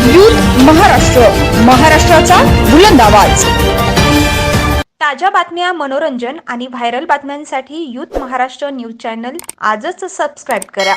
महाराष्ट्र महाराष्ट्राचा बुलंद आवाज. ताज्या बातम्या मनोरंजन आणि व्हायरल बातम्यांसाठी यूथ महाराष्ट्र न्यूज चॅनल आजच सबस्क्राईब करा.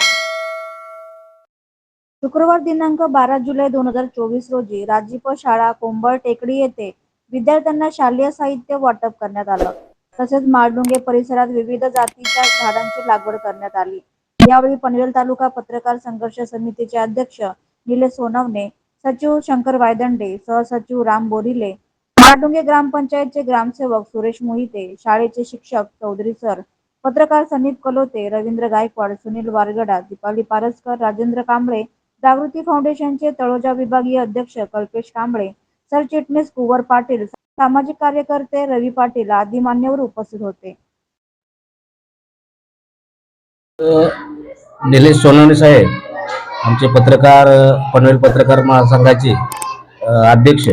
शुक्रवार दिनांक बारा जुलै दोन हजार चोवीस रोजी राजीप शाळा कोंबळ टेकडी येथे विद्यार्थ्यांना शालेय साहित्य वाटप करण्यात आलं. तसेच माळडुंगे परिसरात विविध जातीच्या झाडांची लागवड करण्यात आली. यावेळी पनवेल तालुका पत्रकार संघर्ष समितीचे अध्यक्ष निलेश सोनवणे सचिव शंकर वायदंडे सहसचिव राम बोरिले माळडुंगे ग्रामपंचायतचे ग्रामसेवक सुरेश मोहिते शाळेचे शिक्षक चौधरी सर पत्रकार सनीप कलोते रवींद्र गायकवाड सुनील वारगडा दीपाली पारसकर राजेंद्र कांबळे जागृती फाउंडेशनचे तळोजा विभागीय अध्यक्ष कल्पेश कांबळे सरचिटणीस कुवर पाटील सामाजिक कार्यकर्ते रवी पाटील आदी मान्यवर उपस्थित होते. निलेश सोनवणे साहेब आमचे पत्रकार पनवेल पत्रकार महासंघाचे अध्यक्ष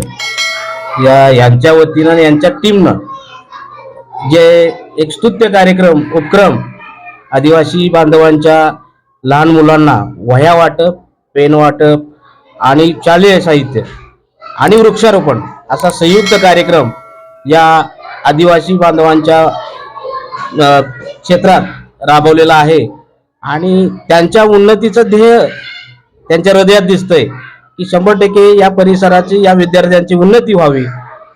या यांच्या वतीनं आणि यांच्या टीमनं जे एक स्तुत्य कार्यक्रम उपक्रम आदिवासी बांधवांच्या लहान मुलांना वह्या वाटप पेन वाटप आणि शालेय साहित्य आणि वृक्षारोपण असा संयुक्त कार्यक्रम या आदिवासी बांधवांच्या क्षेत्रात राबवलेला आहे. आणि त्यांच्या उन्नतीचं ध्येय त्यांच्या हृदयात दिसतंय की शंभर टक्के या परिसराची या विद्यार्थ्यांची उन्नती व्हावी.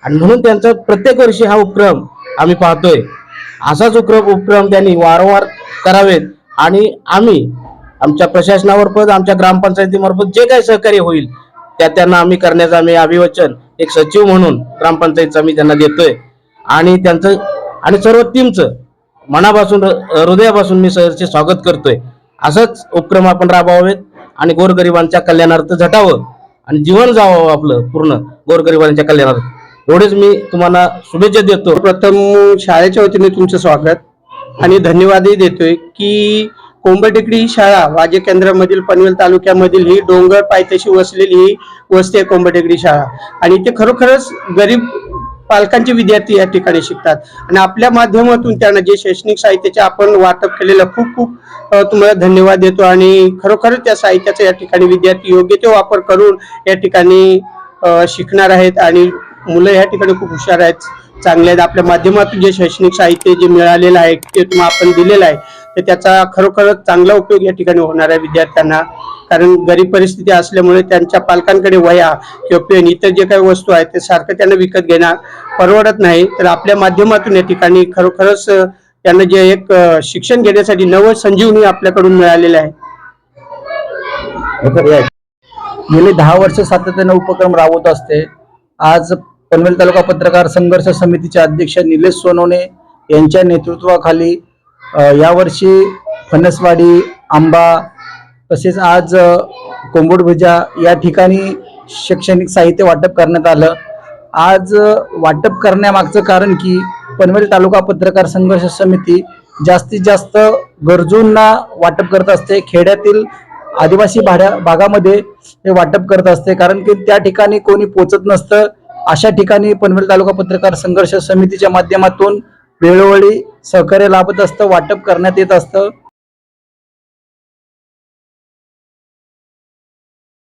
आणि म्हणून त्यांचा प्रत्येक वर्षी हा उपक्रम आम्ही पाहतोय. असाच उपक्रम उपक्रम त्यांनी वारंवार करावेत आणि आम्ही आमच्या प्रशासनामार्फत आमच्या ग्रामपंचायतीमार्फत जे काही सहकार्य होईल त्या त्यांना आम्ही करण्याचं आम्ही अभिवचन एक सचिव म्हणून ग्रामपंचायतचं आम्ही त्यांना देतोय. आणि त्यांचं आणि सर्व टीमचं मनापासून हृदयापासून मी सरचे स्वागत करतोय. असंच उपक्रम आपण राबवावेत. आणि गोरगरिबांच्या कल्याणार्थ झटावं आणि जीवन जावं आपलं पूर्ण गोरगरिबांच्या कल्याणार्थ. एवढेच मी तुम्हाला शुभेच्छा देतो. प्रथम शाळेच्या वतीने तुमचं स्वागत आणि धन्यवादही देतोय की कोंबटेकडी ही शाळा वाजे केंद्रामधील पनवेल तालुक्यामधील ही डोंगर पायथ्याशी वसलेली ही वस्ती आहे कोंबटेकडी शाळा. आणि इथे खरोखरच गरीब पालकांचे विद्यार्थी या ठिकाणी शिकतात. आणि आपल्या माध्यमातून त्यांना जे शैक्षणिक साहित्याचे आपण वाटप केलेलं खूप खूप तुम्हाला धन्यवाद देतो. आणि खरोखरच त्या साहित्याचा या ठिकाणी विद्यार्थी योग्य ते वापर करून या ठिकाणी शिकणार आहेत. आणि मुलं या ठिकाणी खूप हुशार आहेत चांगले आहेत. आपल्या माध्यमातून जे शैक्षणिक साहित्य जे मिळालेलं आहे ते तुम्हाला आपण दिलेलं आहे तर त्याचा खरोखरच चांगला उपयोग या ठिकाणी होणार आहे विद्यार्थ्यांना. कारण गरीब परिस्थिती असल्यामुळे त्यांच्या पालकांकडे वया किंवा पेन इतर जे काही वस्तू आहेत ते सारखं त्यांना विकत घेणार परवडत नाही. तर आपल्या माध्यमातून या ठिकाणी खरोखरच त्यांना जे एक शिक्षण घेण्यासाठी नव संजीवनी आपल्याकडून मिळालेलं आहे. गेले दहा वर्ष सातत्याने उपक्रम राबवत असते. आज पनवेल तालुका पत्रकार संघर्ष समितीचे अध्यक्ष निलेश सोनवणे यांच्या नेतृत्वाखाली यावर्षी फणसवाडी आंबा तसेच आज अ, कोंबडभुजा या ठिकाणी शैक्षणिक साहित्य वाटप करण्यात आलं. आज वाटप करण्यामागचं कारण की पनवेल तालुका पत्रकार संघर्ष समिती जास्तीत जास्त गरजूंना वाटप करत असते. खेड्यातील आदिवासी भाड्या भागामध्ये हे वाटप करत असते. कारण की त्या ठिकाणी कोणी पोचत नसतं. अशा ठिकाणी पनवेल तालुका पत्रकार संघर्ष समितीच्या माध्यमातून वेळोवेळी सहकार्य लाभत असतं वाटप करण्यात येत असतं.